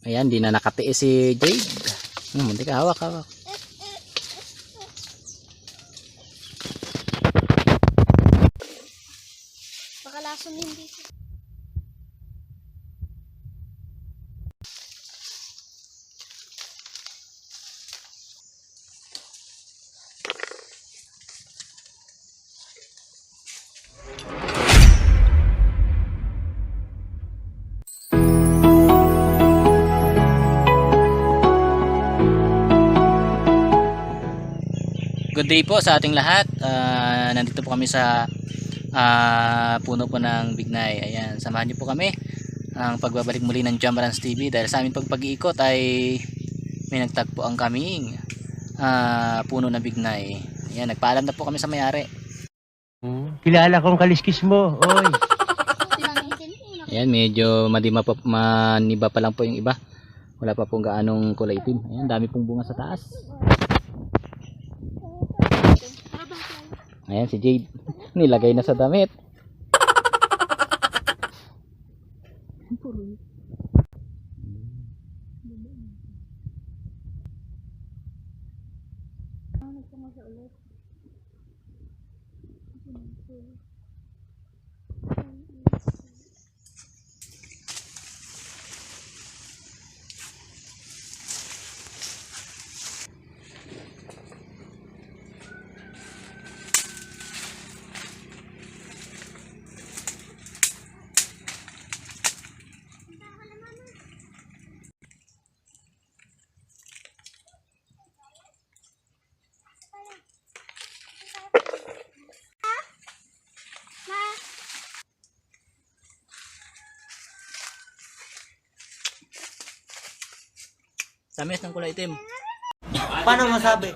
Ayan, di na nakatiis si Jade. Hmm, munti ka hawak, hawak. Baka lason din dito. Good day po sa ating lahat. Ah, nandito po kami sa ah, puno po ng Bignay. Ayan, samahan niyo po kami ang pagbabalik muli ng Jamarans TV dahil sa aming pagpag-iikot ay may nagtagpo ang kaming ah, puno ng Bignay. Ayan, nagpaalam na po kami sa may-ari. Kilala kong kaliskis mo, oy. Na. Ayan, medyo madima pa, maniba pa lang po yung iba. Wala pa pong gaanong kulay itim. Ayan, dami pong bunga sa taas. Ayan, si Jade. Nilagay na sa damit. Tamis ng kulay itim. Paano masabi?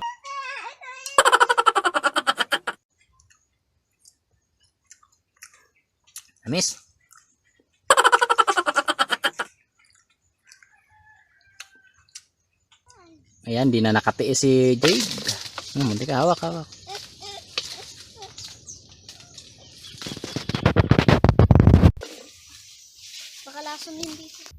Tamis. Ayan, di na nakatiis si Jade. Hmm, munti ka hawak, hawak. Baka lason din dito.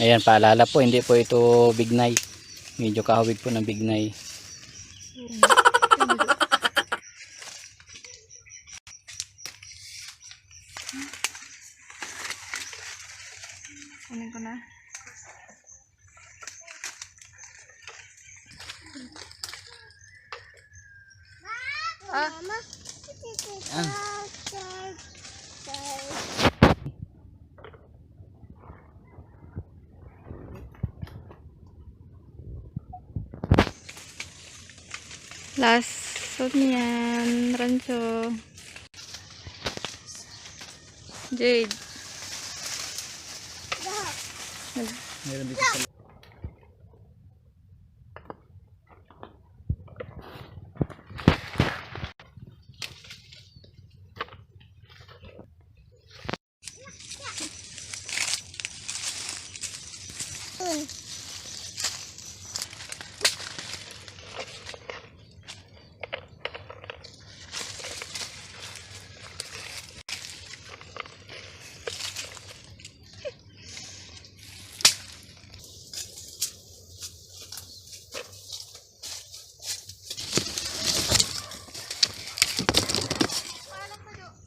Ayan, paalala po, hindi po ito bignay. Medyo kahawig po ng bignay. Kunin ko na. Ah. Ayan. Lason yan, rancho. Jade. Meron dito sa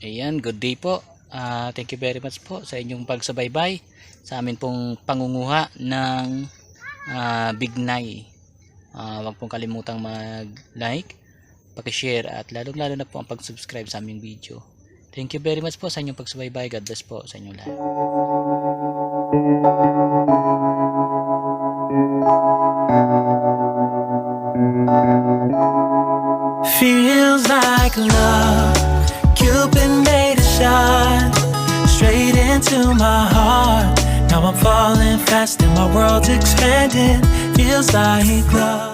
Ayan, good day po. Ah, thank you very much po sa inyong pagsabaybay sa amin pong pangunguha ng ah, Bignay. Ah, huwag pong kalimutang mag-like, paki-share at lalong-lalo na po ang pag-subscribe sa aming video. Thank you very much po sa inyong pagsubaybay. God bless po sa inyong lahat. Into my heart. Now I'm falling fast and my world's expanding. Feels like love.